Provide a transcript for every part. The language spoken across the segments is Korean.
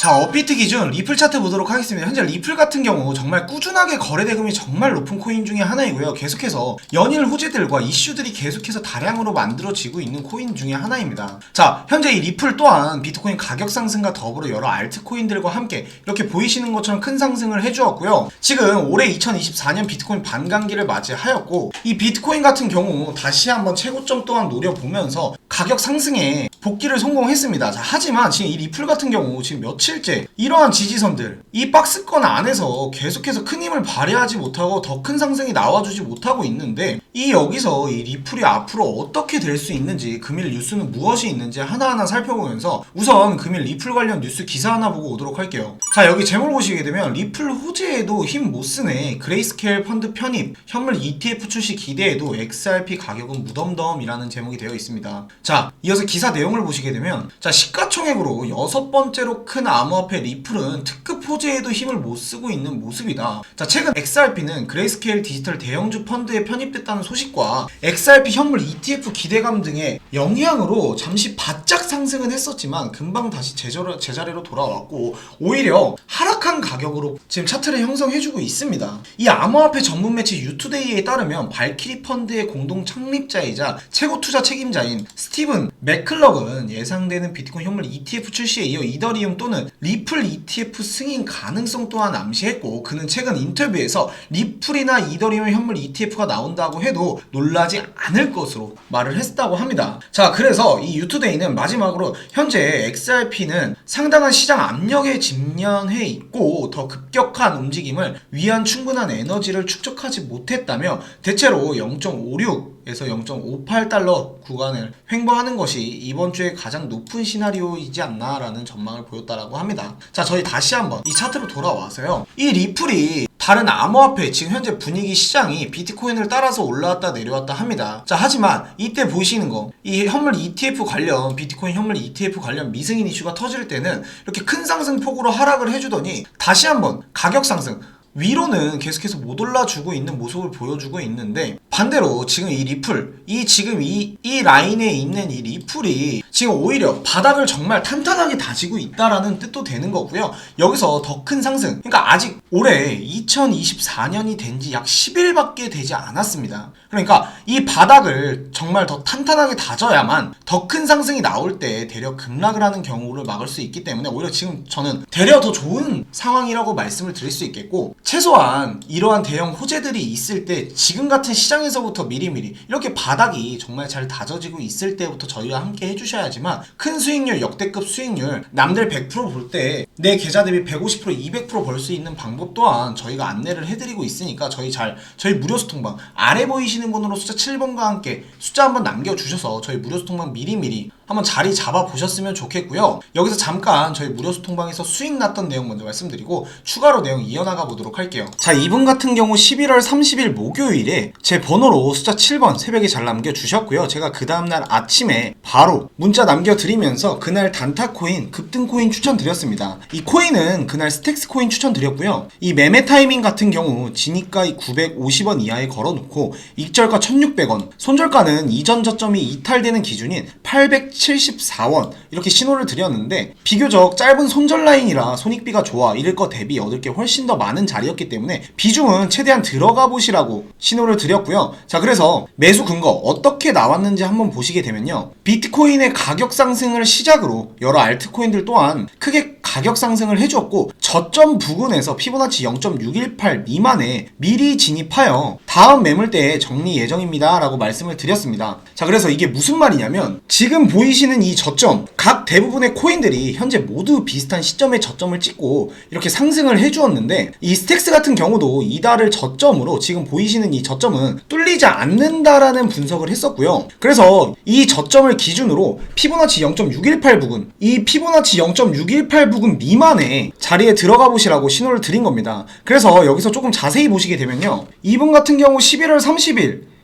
자 업비트 기준 리플 차트 보도록 하겠습니다. 현재 리플 같은 경우 정말 꾸준하게 거래 대금이 정말 높은 코인 중에 하나이고요. 계속해서 연일 호재들과 이슈들이 계속해서 다량으로 만들어지고 있는 코인 중에 하나입니다. 자 현재 이 리플 또한 비트코인 가격 상승과 더불어 여러 알트코인들과 함께 이렇게 보이시는 것처럼 큰 상승을 해주었고요. 지금 올해 2024년 비트코인 반감기를 맞이하였고 이 비트코인 같은 경우 다시 한번 최고점 또한 노려보면서 가격 상승에 복귀를 성공했습니다. 자, 하지만 지금 이 리플 같은 경우 지금 며칠째 이러한 지지선들 이 박스권 안에서 계속해서 큰 힘을 발휘하지 못하고 더 큰 상승이 나와주지 못하고 있는데 이 여기서 이 리플이 앞으로 어떻게 될 수 있는지 금일 뉴스는 무엇이 있는지 하나하나 살펴보면서 우선 금일 리플 관련 뉴스 기사 하나 보고 오도록 할게요. 자 여기 제목을 보시게 되면 리플 호재에도 힘 못 쓰네 그레이스케일 펀드 편입 현물 ETF 출시 기대에도 XRP 가격은 무덤덤이라는 제목이 되어 있습니다. 자 이어서 기사 내용을 보시게 되면 자 시가총액으로 여섯 번째로 큰 암호화폐 리플은 특급 호재에도 힘을 못 쓰고 있는 모습이다. 자 최근 XRP는 그레이스케일 디지털 대형주 펀드에 편입됐다는 소식과 XRP 현물 ETF 기대감 등의 영향으로 잠시 바짝 상승은 했었지만 금방 다시 제자리, 제자리로 돌아왔고 오히려 하락한 가격으로 지금 차트를 형성해주고 있습니다. 이 암호화폐 전문 매체 유투데이에 따르면 발키리 펀드의 공동 창립자이자 최고 투자 책임자인 스티븐 맥클럭은 예상되는 비트코인 현물 ETF 출시에 이어 이더리움 또는 리플 ETF 승인 가능성 또한 암시했고 그는 최근 인터뷰에서 리플이나 이더리움 현물 ETF가 나온다고 해도 놀라지 않을 것으로 말을 했다고 합니다. 자, 그래서 이 유투데이는 마지막으로 현재 XRP는 상당한 시장 압력에 직면해 있고 더 급격한 움직임을 위한 충분한 에너지를 축적하지 못했다며 대체로 0.56 에서 0.58달러 구간을 횡보하는 것이 이번 주에 가장 높은 시나리오이지 않나라는 전망을 보였다라고 합니다. 자, 저희 다시 한번 이 차트로 돌아와서요. 이 리플이 다른 암호화폐 지금 현재 분위기 시장이 비트코인을 따라서 올라왔다 내려왔다 합니다. 자 하지만 이때 보시는 거 이 현물 ETF 관련 비트코인 현물 ETF 관련 미승인 이슈가 터질 때는 이렇게 큰 상승 폭으로 하락을 해주더니 다시 한번 가격 상승 위로는 계속해서 못 올라주고 있는 모습을 보여주고 있는데 반대로 지금 이 리플 이 지금 이, 이 라인에 있는 이 리플이 지금 오히려 바닥을 정말 탄탄하게 다지고 있다라는 뜻도 되는 거고요. 여기서 더 큰 상승. 그러니까 아직 올해 2024년이 된 지 약 10일밖에 되지 않았습니다. 그러니까 이 바닥을 정말 더 탄탄하게 다져야만 더 큰 상승이 나올 때 대려 급락을 하는 경우를 막을 수 있기 때문에 오히려 지금 저는 대려 더 좋은 상황이라고 말씀을 드릴 수 있겠고 최소한 이러한 대형 호재들이 있을 때 지금 같은 시장에서부터 미리미리 이렇게 바닥이 정말 잘 다져지고 있을 때부터 저희와 함께 해주셔야지만 큰 수익률 역대급 수익률 남들 100%볼 때 내 계좌 대비 150% 200%벌 수 있는 방법 또한 저희가 안내를 해드리고 있으니까 저희 잘 저희 무료 소통방 아래 보이시는 번호로 숫자 7번과 함께 숫자 한번 남겨주셔서 저희 무료 소통방 미리미리 한번 자리 잡아 보셨으면 좋겠고요. 여기서 잠깐 저희 무료 소통방에서 수익 났던 내용 먼저 말씀드리고 추가로 내용 이어나가 보도록 할게요. 자, 이분 같은 경우 11월 30일 목요일에 제 번호로 숫자 7번 새벽에 잘 남겨 주셨고요. 제가 그 다음 날 아침에 바로 문자 남겨 드리면서 그날 단타 코인, 급등 코인 추천 드렸습니다. 이 코인은 그날 스택스 코인 추천드렸고요. 이 매매 타이밍 같은 경우 진입가 950원 이하에 걸어놓고 익절가 1600원, 손절가는 이전 저점이 이탈되는 기준인 874원 이렇게 신호를 드렸는데 비교적 짧은 손절 라인이라 손익비가 좋아 이럴 거 대비 얻을 게 훨씬 더 많은 자리였기 때문에 비중은 최대한 들어가 보시라고 신호를 드렸고요. 자 그래서 매수 근거 어떻게 나왔는지 한번 보시게 되면요. 비트코인의 가격 상승을 시작으로 여러 알트코인들 또한 크게 가격 상승을 해주었고 저점 부근에서 피보나치 0.618 미만에 미리 진입하여 다음 매물대에 정리 예정입니다 라고 말씀을 드렸습니다. 자 그래서 이게 무슨 말이냐면 지금 보이시는 이 저점 각 대부분의 코인들이 현재 모두 비슷한 시점에 저점을 찍고 이렇게 상승을 해주었는데 이 스택스 같은 경우도 이달을 저점으로 지금 보이시는 이 저점은 뚫리지 않는다라는 분석을 했었고요. 그래서 이 저점을 기준으로 피보나치 0.618 부근 이 피보나치 0.618 부근 미만의 자리에 들어가 보시라고 신호를 드린 겁니다. 그래서 여기서 조금 자세히 보시게 되면요. 이분 같은 경우 11월 30일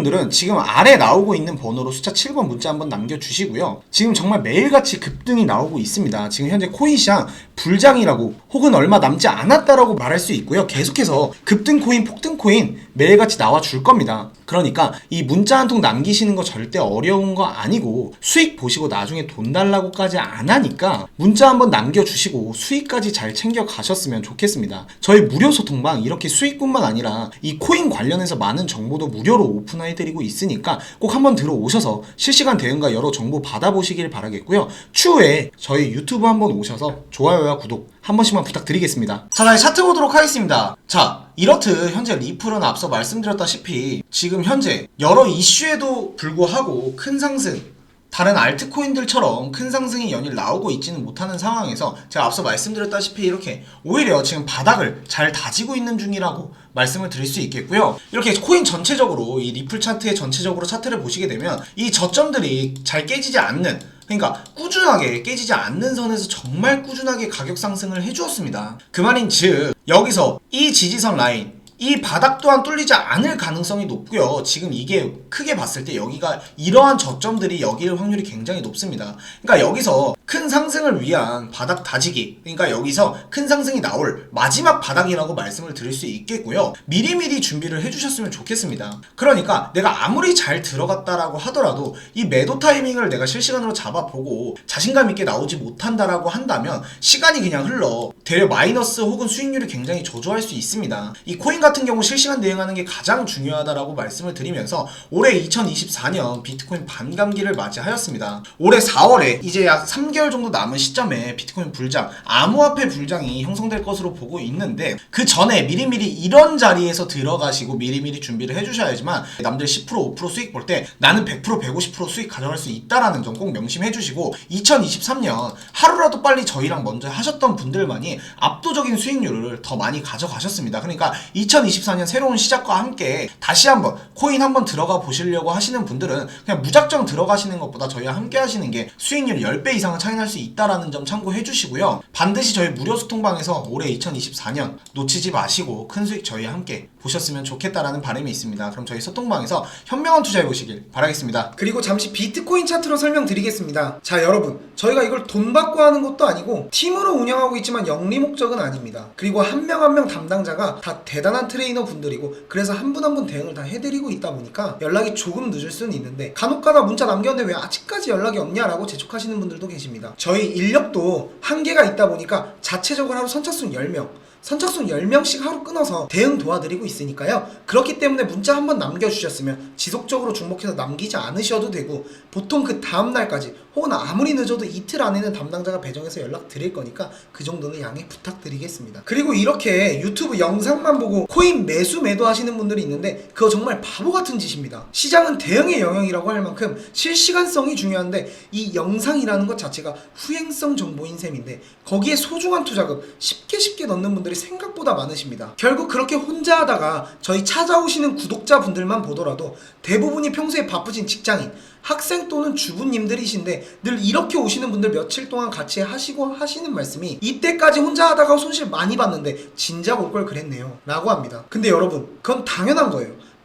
분들은 지금 아래 나오고 있는 번호로 숫자 7번 문자 한번 남겨주시고요. 지금 정말 매일같이 급등이 나오고 있습니다. 지금 현재 코인 시장 불장이라고 혹은 얼마 남지 않았다라고 말할 수 있고요. 계속해서 급등 코인, 폭등 코인 매일같이 나와 줄 겁니다. 그러니까 이 문자 한 통 남기시는 거 절대 어려운 거 아니고 수익 보시고 나중에 돈 달라고까지 안 하니까 문자 한번 남겨주시고 수익까지 잘 챙겨 가셨으면 좋겠습니다. 저희 무료 소통방 이렇게 수익뿐만 아니라 이 코인 관련해서 많은 정보도 무료로 오픈해드리고 있으니까 꼭 한번 들어오셔서 실시간 대응과 여러 정보 받아보시길 바라겠고요. 추후에 저희 유튜브 한번 오셔서 좋아요와 구독 한 번씩만 부탁드리겠습니다. 자, 다시 차트 보도록 하겠습니다. 자, 이렇듯 현재 리플은 앞서 말씀드렸다시피 지금 현재 여러 이슈에도 불구하고 큰 상승 다른 알트코인들처럼 큰 상승이 연일 나오고 있지는 못하는 상황에서 제가 앞서 말씀드렸다시피 이렇게 오히려 지금 바닥을 잘 다지고 있는 중이라고 말씀을 드릴 수 있겠고요. 이렇게 코인 전체적으로 이 리플 차트의 전체적으로 차트를 보시게 되면 이 저점들이 잘 깨지지 않는 그러니까 꾸준하게 깨지지 않는 선에서 정말 꾸준하게 가격 상승을 해주었습니다. 그 말인 즉 여기서 이 지지선 라인 이 바닥 또한 뚫리지 않을 가능성이 높고요. 지금 이게 크게 봤을 때 여기가 이러한 저점들이 여기일 확률이 굉장히 높습니다. 그러니까 여기서 큰 상승을 위한 바닥 다지기, 그러니까 여기서 큰 상승이 나올 마지막 바닥이라고 말씀을 드릴 수 있겠고요. 미리미리 준비를 해주셨으면 좋겠습니다. 그러니까 내가 아무리 잘 들어갔다라고 하더라도 이 매도 타이밍을 내가 실시간으로 잡아보고 자신감 있게 나오지 못한다라고 한다면 시간이 그냥 흘러 되려 마이너스 혹은 수익률이 굉장히 저조할 수 있습니다. 이 코인 경우 실시간 대응하는 게 가장 중요하다라고 말씀을 드리면서 올해 2024년 비트코인 반감기를 맞이하였습니다. 올해 4월에 이제 약 3개월 정도 남은 시점에 비트코인 불장, 암호화폐 불장이 형성될 것으로 보고 있는데 그 전에 미리미리 이런 자리에서 들어가시고 미리미리 준비를 해주셔야지만 남들 10% 5% 수익 볼 때 나는 100% 150% 수익 가져갈 수 있다라는 점 꼭 명심해 주시고 2023년 하루라도 빨리 저희랑 먼저 하셨던 분들만이 압도적인 수익률을 더 많이 가져가셨습니다. 그러니까 2024년 새로운 시작과 함께 다시 한번 코인 한번 들어가 보시려고 하시는 분들은 그냥 무작정 들어가시는 것보다 저희와 함께 하시는 게 수익률 10배 이상은 차이 날 수 있다라는 점 참고해 주시고요. 반드시 저희 무료 소통방에서 올해 2024년 놓치지 마시고 큰 수익 저희와 함께 보셨으면 좋겠다라는 바람이 있습니다. 그럼 저희 소통방에서 현명한 투자해 보시길 바라겠습니다. 그리고 잠시 비트코인 차트로 설명드리겠습니다. 자, 여러분. 저희가 이걸 돈 받고 하는 것도 아니고 팀으로 운영하고 있지만 영리 목적은 아닙니다. 그리고 한 명 한 명 담당자가 다 대단한 트레이너 분들이고 그래서 한 분 한 분 대응을 다 해드리고 있다 보니까 연락이 조금 늦을 수는 있는데 간혹가다 문자 남겼는데 왜 아직까지 연락이 없냐라고 재촉하시는 분들도 계십니다. 저희 인력도 한계가 있다 보니까 자체적으로 하루 선착순 10명 선착순 10명씩 하루 끊어서 대응 도와드리고 있으니까요. 그렇기 때문에 문자 한번 남겨주셨으면 지속적으로 중복해서 남기지 않으셔도 되고 보통 그 다음날까지 혹은 아무리 늦어도 이틀 안에는 담당자가 배정해서 연락 드릴 거니까 그 정도는 양해 부탁드리겠습니다. 그리고 이렇게 유튜브 영상만 보고 코인 매수 매도 하시는 분들이 있는데 그거 정말 바보 같은 짓입니다. 시장은 대응의 영역이라고 할 만큼 실시간성이 중요한데 이 영상이라는 것 자체가 후행성 정보인 셈인데 거기에 소중한 투자금 쉽게 쉽게 넣는 분들이 생각보다 많으십니다. 결국 그렇게 혼자 하다가 저희 찾아오시는 구독자분들만 보더라도 대부분이 평소에 바쁘신 직장인, 학생 또는 주부님들이신데 늘 이렇게 오시는 분들 며칠 동안 같이 하시고 하시는 말씀이 이때까지 혼자 하다가 손실 많이 봤는데 진작 올 걸 그랬네요 라고 합니다. 근데 여러분 그건 당연한 거예요